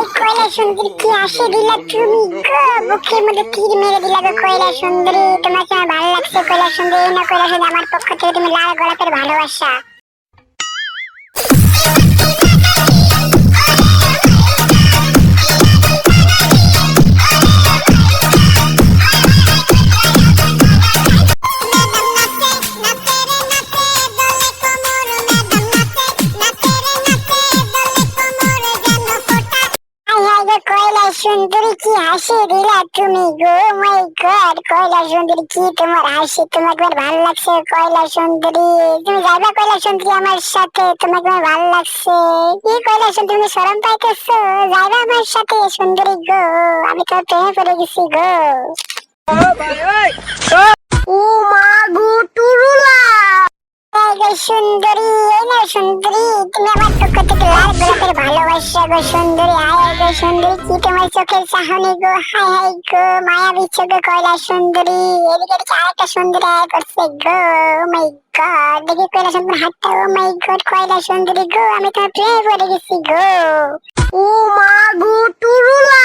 High কয়লা সুন্দরী কি আসে দিলা তুমি? গো, বুকের মধ্যে তীর মেরে দিলা গো কয়লা সুন্দরী। তোমাকে আমার ভালো লাগছে কয়লা সুন্দরী, না কয়লা সুন্দরী, আমার পক্ষ থেকে তুমি লাল গোলাপের ভালোবাসা। সুন্দরী কি হাসি দিলা তুমি গো? মাই গড কয়লা সুন্দরী কি তোমার হাসি? তোমাকে ভালো লাগছে কয়লা সুন্দরী। তুমি যাইবা কয়লা সুন্দরী আমার সাথে? তোমাকে ভালো লাগছে। কি কয়লা সুন্দরী তুমি শরম পাইতেছো? যাইবা আমার সাথে সুন্দরী গো। আমি তো প্রেমে পড়ে গেছি গো। ও মা গো টুরুলা। গো সুন্দরী, এই না সুন্দরী, তুমি আমার পক্ষ থেকে লাল গোলাপের ভালোবাসা গো সুন্দরী। হায় গো সুন্দরী, কি তোমার চোখের চাহনি গো? হাই হাই গো, মায়াবী চোখে কয়লা সুন্দরী। এদিকে এদিকে আরেকটা সুন্দরী আয় করছে গো মাই গড দেখি কয়লা সুন্দর হাতটা ও মাই গড কয়লা সুন্দরী গো। আমি তোমার প্রেমে পড়ে গেছি গো। ও মা গো টুরুলা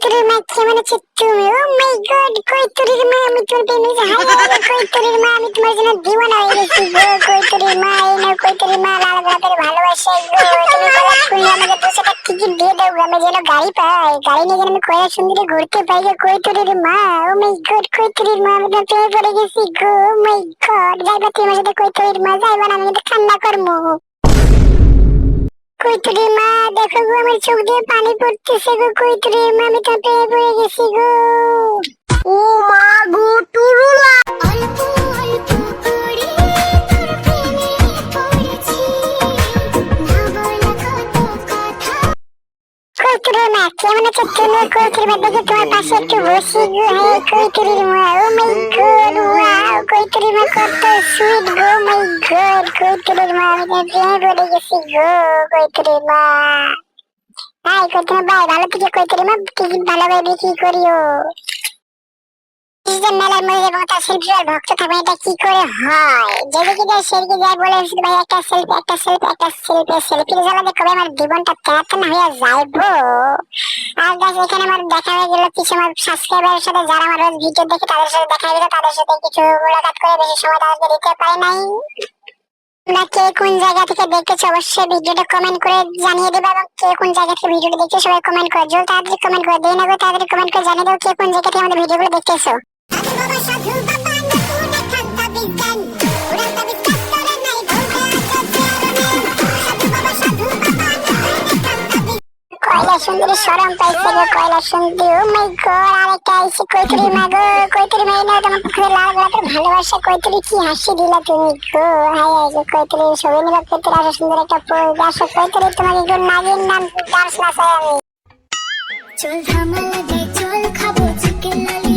কৈতুরীর মা কেমন আছে তুমি। ও মাই গড কৈতুরীর মা আমি তোর প্রেমে হাই কৈতুরীর মা আমি তোমার জন্য দিওয়ানা হয়ে গেছি গো। কৈতুরীর মা, এই নাও কৈতুরীর মা, লাল গোলাপের ভালোবাসা গো তুমি গোলাপ ফুল, আমাকে দুশো টাকা টিকিট দিয়ে দাও আমি যেন গাড়ি পাই। গাড়ি নিয়ে যেন আমি কয়লা সুন্দরী ঘুরতে পাই গো কৈতুরীর মা। ও মাই গড কৈতুরীর মা, আমি তোমার প্রেমে পড়ে গেছি গো। ও মাই গড যাইবা তুমি আমার সাথে কৈতুরীর মা, যাইবা না, আমি কিন্তু কান্না করব। কৈতুরি মা দেখো গো আমার চোখ দিয়ে পানি পড়তেছে গো কৈতুরি মা আমি তো পেয়ে পড়ে গেছি গো। ও মা গো টুরুলা। অল্প অল্প কৈতুরি মা কেমন আছে তুমি? কৈতুরি মা দেখি তোমার পাশে একটু বসি গো। হে কৈতুরির মা ও মাই গড, ওয়াও কৈতুরি মা কত সুইট গো মাই গড কৈতুরির মা আমি তো প্রেমে পড়ে গেছি গো কৈতুরির মা হাই কৈতুরি ভাই ভালো থেকে কৈতুরি মা ভালো ভালোভাবে বিক্রি করিও। সিজন মেলার মধ্যে এবং তার সেলফি আর ভক্ত থাকবে এটা কি করে হয়? যেদিকে যায় সেদিকে যায় বলে শুধু ভাই একটা সেলফি একটা সেলফি একটা সেলফি সেলফি জ্বালাতে কবে? আমার জীবনটা তেরাতেন হয়ে যাইবো। আর গাছ এখানে আমার দেখা হয়ে গেল কিছু আমার সাবস্ক্রাইবারের সাথে, যারা আমার রোজ ভিডিও দেখে, তাদের সাথে দেখা হয়ে গেল, তাদের সাথে কিছু মোলাকাত করে বেশি সময় তাদেরকে দিতে পারি নাই। তোমরা কে কোন জায়গা থেকে দেখতেছো অবশ্যই ভিডিওটা কমেন্ট করে জানিয়ে দেবে, এবং কে কোন জায়গা থেকে ভিডিওটা দেখছ, সবাই কমেন্ট করে জল তাড়াতাড়ি কমেন্ট করে দেই না তাড়াতাড়ি কমেন্ট করে জানিয়ে দাও কে কোন জায়গা থেকে আমাদের ভিডিওগুলো দেখতেছো। সুন্দরী সরম পাইছে গো কয়লা সুন্দরী ও মাই গড আরেকটা আইছে কৈতুরি মা গো। কৈতুরি মা না তোমার পক্ষে লাল গোলাপের ভালোবাসা। কৈতুরি কি হাসি দিলা তুমি গো। হাই হাই গো কৈতুরি ছবি নিবা কৈতুরি আসো সুন্দর একটা পোজ আসো কৈতুরি তোমাকে গো নাগিন নাম ডান্স নাচাই আমি। চল ধামালা দে, চল খাব চিকেন ললিপপ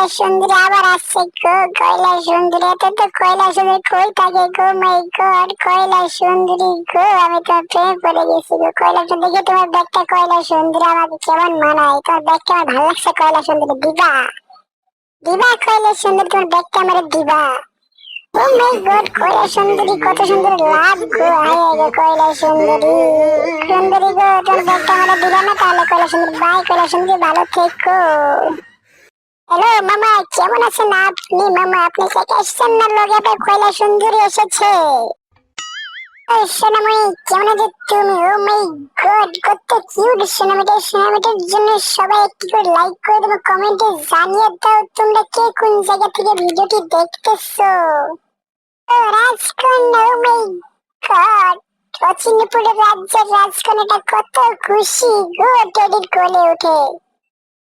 কয়লা সুন্দরী আবার আসছে গো, কয়লা সুন্দরী, এত তো কয়লা সুন্দরী কই থাকে গো মাই গড, কয়লা সুন্দরী গো, আমি তো প্রেমে পড়ে গেছি গো। কয়লা সুন্দরী, দেখি তোমার ব্যাগটা কয়লা সুন্দরী, আমাকে কেমন মানায়? তোমার ব্যাগটা আমার ভালো লাগছে কয়লা সুন্দরী? দিবা? দিবা কয়লা সুন্দরী, তোমার ব্যাগটা আমার দিবা। ও মাই গড, কয়লা সুন্দরী, কত সুন্দর লাভ গো হায় গো, কয়লা সুন্দরী। সুন্দরী গো, তোমার ব্যাগটা আমার দিবা না, তাহলে কয়লা সুন্দরী, বাই, কয়লা সুন্দরী, ভালো থেকো। হ্যালো, মামা, কেমন আছেন আপনি? মামা, আপনি থেকে এসছেন না? আপনার কয়লা সুন্দরী এসেছে। সোনামণি কেমন আছে তুমি? ও মাই গড, কত কিউট সোনামিটা সোনামিটার জন্য সবাই একটি করে লাইক করে দেবো কমেন্টে জানিয়ে দাও তোমরা কে কোন জায়গা থেকে ভিডিওটি দেখতেছো। ও, রাজকন্যা, ও মাই গড অচিনপুরের রাজ্যের রাজকন্যাটা কত খুশি। গো টেডির কোলে উঠে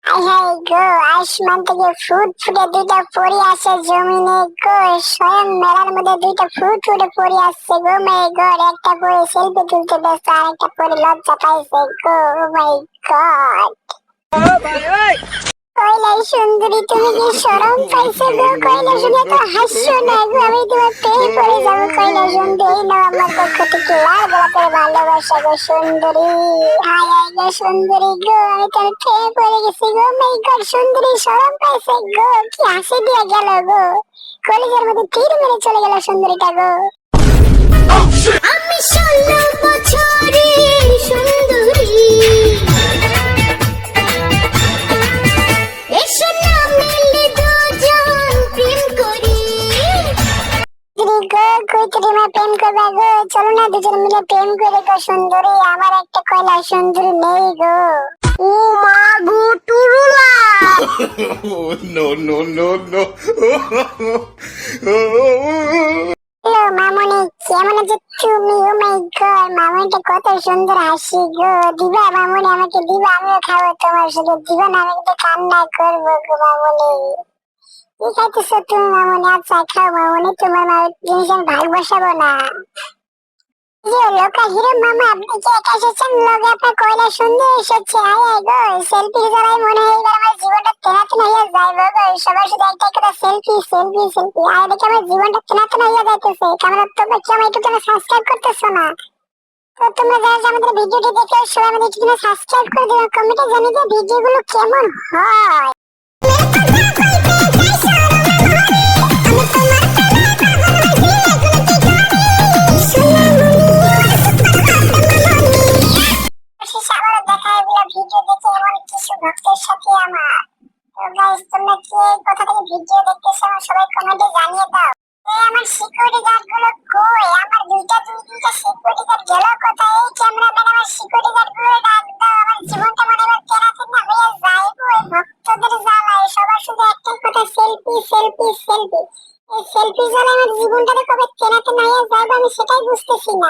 হাই গো, আসমান থেকে ফুট ফুটে দুইটা পরি আসে জমিনে গো, স্বয়ং মেলার মধ্যে দুইটা ফুট ফুটে পরি আসছে গো মাই গড, একটা পরি সেলফি তুলতে ব্যস্ত আর একটা পরি লজ্জা পাইছে গো মাই গড কয়লাই সুন্দরী, তুমি কি শরম পাইছো গো, কয়লা শুনে তো হাসছো না গো। আমি তোমার পেয়ে পড়ে যাব, কয়লা সুন্দরী নাও আমার পক্ষ থেকে। লাল গোলাপের ভালোবাসা গো সুন্দরী। হাই হাই গো সুন্দরী গো, আমি তোর প্রেমে পড়ে গেছি গো। মাই গড সুন্দরী পাইছে গো। কি হাসি দিয়ে গেল গো। কলেজের মধ্যে তীর মেরে চলে গেল সুন্দরীটা গো। আমি দুজন মিলে প্রেম করে গো সুন্দরী আমার একটা কয়লা সুন্দরী নেই গো। ও মা গো টুরুলা no, no, no, no. Hello মামনি কেমন আছো তুমি? ও মাই গড মামনিটা কত সুন্দর হাসি গো। দিবা মামনি আমাকে দিবা আমিও খাব তোমার সাথে। দিবা না আমি কান্না করব গো মামনি। কি খাইতেছো তুমি মামনি? আচ্ছা খাও মামনি তোমার জিনিস আমি ভাগ বসাবো না। যে লোকা হিরো মামা, আপনি কি একা এসেছেন? লগে আপনার কয়লা সুন্দর এসেছে। আয় আয় গো সেলফি ছাড়াই মনে হয় এবার আমার জীবনটা তেনা তেনা হয়ে যাইবো গো। সবার শুধু একটাই কথা সেলফি সেলফি সেলফি আর দেখে আমার জীবনটা তেনা তেনা হয়ে যাইতেছে। কারণ তোমরা কি আমার ইউটিউব সাবস্ক্রাইব করতেছো না? তো তোমরা যারা আমাদের ভিডিওটি দেখে সবাই আমাদের ইউটিউবে সাবস্ক্রাইব করে দিও। কমেন্টে জানিয়ে যে ভিডিওগুলো কেমন হয়? আমার সিকিউরিটি গার্ডগুলো কই? আমার দুইটা দুই দুইটা সিকিউরিটি গার্ড গেল কোথায়? এই ক্যামেরাম্যান আমার সিকিউরিটি গার্ডগুলো ডাক আমার জীবনটা মনে হয় তেরাতে না হয়ে যাইবো এই ভক্তদের জ্বালায় সবার শুধু একটাই কথা সেলফি সেলফি সেলফি এই সেলফি জ্বালায় আমার জীবনটাতে কবে তেরাতে না হয়ে যাইবো আমি সেটাই বুঝতেছি না।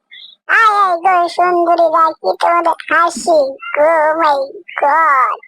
আয় গো সুন্দরী রাখি তোমাদের হাসি? গো মাই গড।